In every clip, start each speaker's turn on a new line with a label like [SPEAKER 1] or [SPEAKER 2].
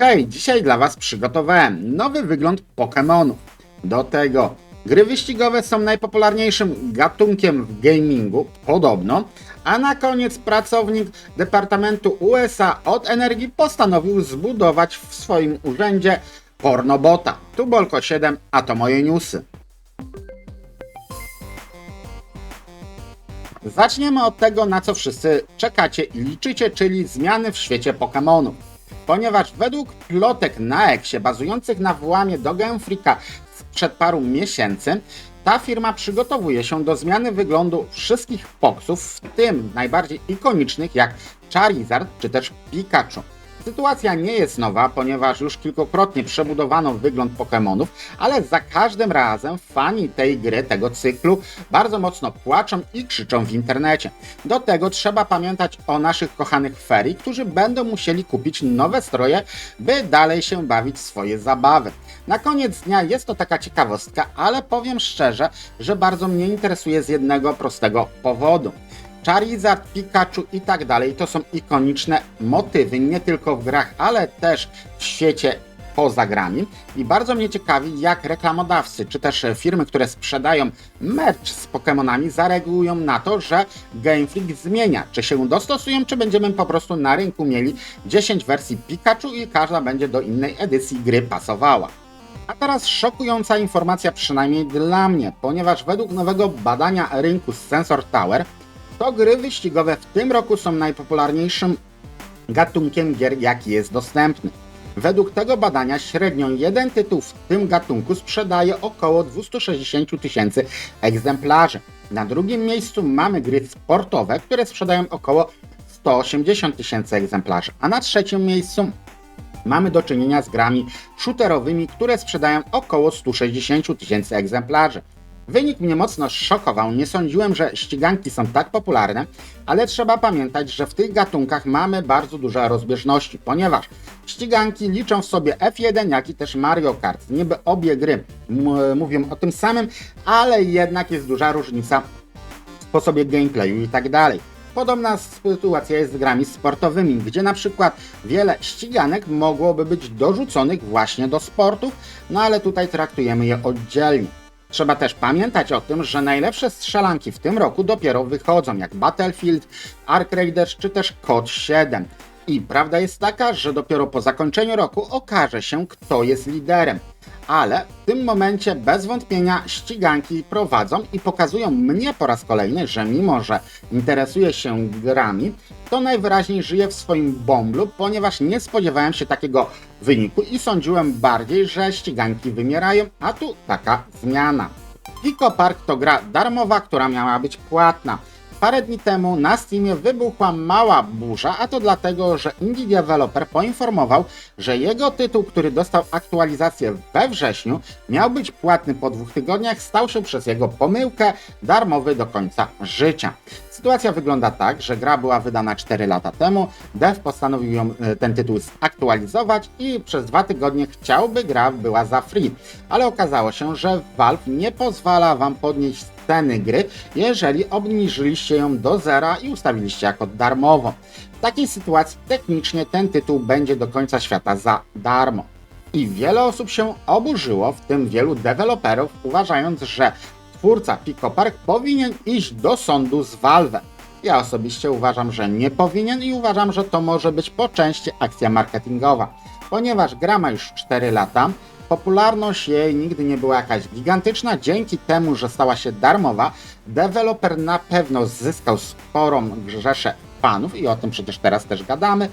[SPEAKER 1] Hej, dzisiaj dla Was przygotowałem nowy wygląd Pokémonów. Do tego gry wyścigowe są najpopularniejszym gatunkiem w gamingu, podobno, a na koniec pracownik Departamentu USA od Energii postanowił zbudować w swoim urzędzie pornobota. Tu Bolko 7, a to moje newsy. Zaczniemy od tego, na co wszyscy czekacie i liczycie, czyli zmiany w świecie Pokémonów. Ponieważ według plotek na Eksie bazujących na włamie do Game Freaka sprzed paru miesięcy, ta firma przygotowuje się do zmiany wyglądu wszystkich Poksów, w tym najbardziej ikonicznych jak Charizard czy też Pikachu. Sytuacja nie jest nowa, ponieważ już kilkukrotnie przebudowano wygląd Pokémonów, ale za każdym razem fani tej gry, tego cyklu bardzo mocno płaczą i krzyczą w internecie. Do tego trzeba pamiętać o naszych kochanych ferii, którzy będą musieli kupić nowe stroje, by dalej się bawić swoje zabawy. Na koniec dnia jest to taka ciekawostka, ale powiem szczerze, że bardzo mnie interesuje z jednego prostego powodu. Charizard, Pikachu i tak dalej. To są ikoniczne motywy nie tylko w grach, ale też w świecie poza grami. I bardzo mnie ciekawi jak reklamodawcy czy też firmy, które sprzedają merch z Pokémonami zareagują na to, że Game Freak zmienia, czy się dostosują, czy będziemy po prostu na rynku mieli 10 wersji Pikachu i każda będzie do innej edycji gry pasowała. A teraz szokująca informacja przynajmniej dla mnie, ponieważ według nowego badania rynku Sensor Tower to gry wyścigowe w tym roku są najpopularniejszym gatunkiem gier, jaki jest dostępny. Według tego badania średnio jeden tytuł w tym gatunku sprzedaje około 260 tysięcy egzemplarzy. Na drugim miejscu mamy gry sportowe, które sprzedają około 180 tysięcy egzemplarzy, a na trzecim miejscu mamy do czynienia z grami shooterowymi, które sprzedają około 160 tysięcy egzemplarzy. Wynik mnie mocno szokował, nie sądziłem, że ściganki są tak popularne, ale trzeba pamiętać, że w tych gatunkach mamy bardzo duże rozbieżności, ponieważ ściganki liczą w sobie F1, jak i też Mario Kart. Niby obie gry mówią o tym samym, ale jednak jest duża różnica w sposobie gameplayu i tak dalej. Podobna sytuacja jest z grami sportowymi, gdzie na przykład wiele ściganek mogłoby być dorzuconych właśnie do sportów, no ale tutaj traktujemy je oddzielnie. Trzeba też pamiętać o tym, że najlepsze strzelanki w tym roku dopiero wychodzą, jak Battlefield, Ark Raiders czy też COD 7. I prawda jest taka, że dopiero po zakończeniu roku okaże się, kto jest liderem. Ale w tym momencie bez wątpienia ściganki prowadzą i pokazują mnie po raz kolejny, że mimo, że interesuję się grami, to najwyraźniej żyję w swoim bomblu, ponieważ nie spodziewałem się takiego wyniku i sądziłem bardziej, że ściganki wymierają, a tu taka zmiana. Pico Park to gra darmowa, która miała być płatna. Parę dni temu na Steamie wybuchła mała burza, a to dlatego, że indie developer poinformował, że jego tytuł, który dostał aktualizację we wrześniu, miał być płatny po dwóch tygodniach, stał się przez jego pomyłkę darmowy do końca życia. Sytuacja wygląda tak, że gra była wydana 4 lata temu, dev postanowił ją, e, ten tytuł zaktualizować i przez dwa tygodnie chciałby gra była za free, ale okazało się, że Valve nie pozwala wam podnieść ceny gry, jeżeli obniżyliście ją do zera i ustawiliście jako darmową. W takiej sytuacji technicznie ten tytuł będzie do końca świata za darmo. I wiele osób się oburzyło, w tym wielu deweloperów, uważając, że twórca Pico Park powinien iść do sądu z Valve. Ja osobiście uważam, że nie powinien i uważam, że to może być po części akcja marketingowa. Ponieważ gra ma już 4 lata, popularność jej nigdy nie była jakaś gigantyczna, dzięki temu, że stała się darmowa, deweloper na pewno zyskał sporą rzeszę fanów i o tym przecież teraz też gadamy,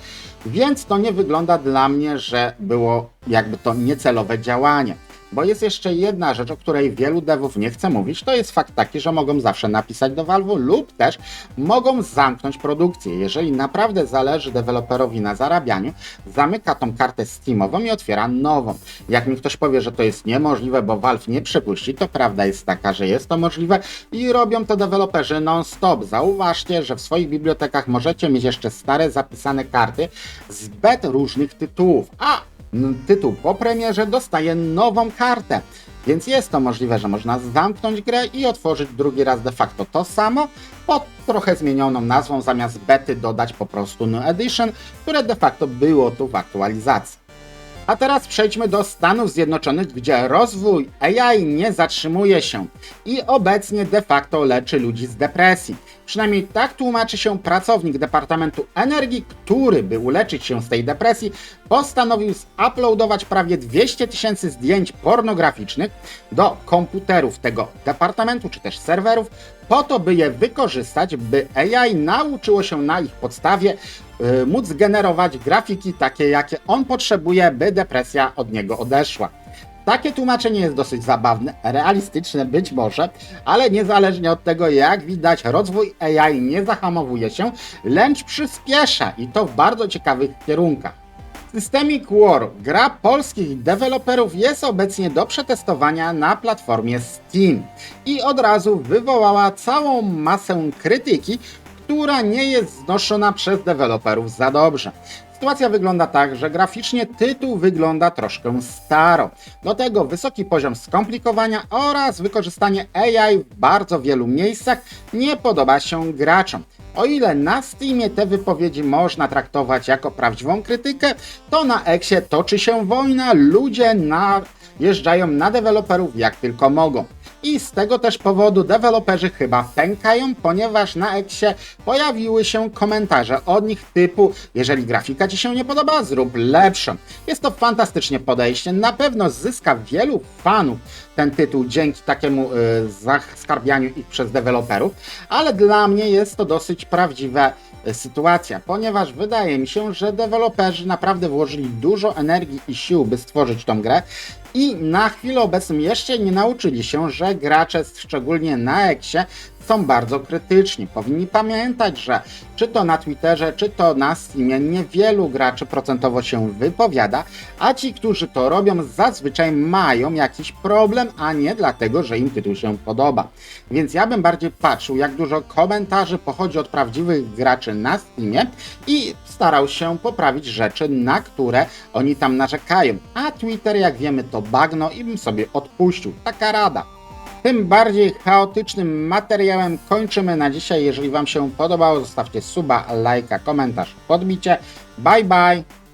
[SPEAKER 1] więc to nie wygląda dla mnie, że było jakby to niecelowe działanie. Bo jest jeszcze jedna rzecz, o której wielu devów nie chce mówić, to jest fakt taki, że mogą zawsze napisać do Valve'u lub też mogą zamknąć produkcję. Jeżeli naprawdę zależy deweloperowi na zarabianiu, zamyka tą kartę Steamową i otwiera nową. Jak mi ktoś powie, że to jest niemożliwe, bo Valve nie przepuści, to prawda jest taka, że jest to możliwe i robią to deweloperzy non-stop. Zauważcie, że w swoich bibliotekach możecie mieć jeszcze stare zapisane karty z bet różnych tytułów, a tytuł po premierze dostaje nową kartę. Więc jest to możliwe, że można zamknąć grę i otworzyć drugi raz de facto to samo, pod trochę zmienioną nazwą, zamiast bety dodać po prostu New Edition, które de facto było tu w aktualizacji. A teraz przejdźmy do Stanów Zjednoczonych, gdzie rozwój AI nie zatrzymuje się i obecnie de facto leczy ludzi z depresji. Przynajmniej tak tłumaczy się pracownik Departamentu Energii, który, by uleczyć się z tej depresji, postanowił zuploadować prawie 200 tysięcy zdjęć pornograficznych do komputerów tego departamentu czy też serwerów, po to, by je wykorzystać, by AI nauczyło się na ich podstawie y, móc generować grafiki takie, jakie on potrzebuje, by depresja od niego odeszła. Takie tłumaczenie jest dosyć zabawne, realistyczne być może, ale niezależnie od tego, jak widać, rozwój AI nie zahamowuje się, lecz przyspiesza i to w bardzo ciekawych kierunkach. Systemic War, gra polskich deweloperów, jest obecnie do przetestowania na platformie Steam i od razu wywołała całą masę krytyki, która nie jest znoszona przez deweloperów za dobrze. Sytuacja wygląda tak, że graficznie tytuł wygląda troszkę staro. Do tego wysoki poziom skomplikowania oraz wykorzystanie AI w bardzo wielu miejscach nie podoba się graczom. O ile na Steamie te wypowiedzi można traktować jako prawdziwą krytykę, to na Exie toczy się wojna, ludzie najeżdżają na deweloperów jak tylko mogą. I z tego też powodu deweloperzy chyba pękają, ponieważ na Exie pojawiły się komentarze od nich typu jeżeli grafika Ci się nie podoba, zrób lepszą. Jest to fantastycznie podejście, na pewno zyska wielu fanów ten tytuł dzięki takiemu y, zaskarbianiu ich przez deweloperów, ale dla mnie jest to dosyć prawdziwa y, sytuacja, ponieważ wydaje mi się, że deweloperzy naprawdę włożyli dużo energii i sił, by stworzyć tą grę i na chwilę obecną jeszcze nie nauczyli się, że gracze, szczególnie na Exie, są bardzo krytyczni. Powinni pamiętać, że czy to na Twitterze, czy to na Steamie niewielu graczy procentowo się wypowiada, a ci, którzy to robią, zazwyczaj mają jakiś problem, a nie dlatego, że im tytuł się podoba. Więc ja bym bardziej patrzył, jak dużo komentarzy pochodzi od prawdziwych graczy na Steamie i starał się poprawić rzeczy, na które oni tam narzekają. A Twitter, jak wiemy, to bagno i bym sobie odpuścił. Taka rada. Tym bardziej chaotycznym materiałem kończymy na dzisiaj. Jeżeli Wam się podobało, zostawcie suba, lajka, komentarz, podbicie. Bye bye!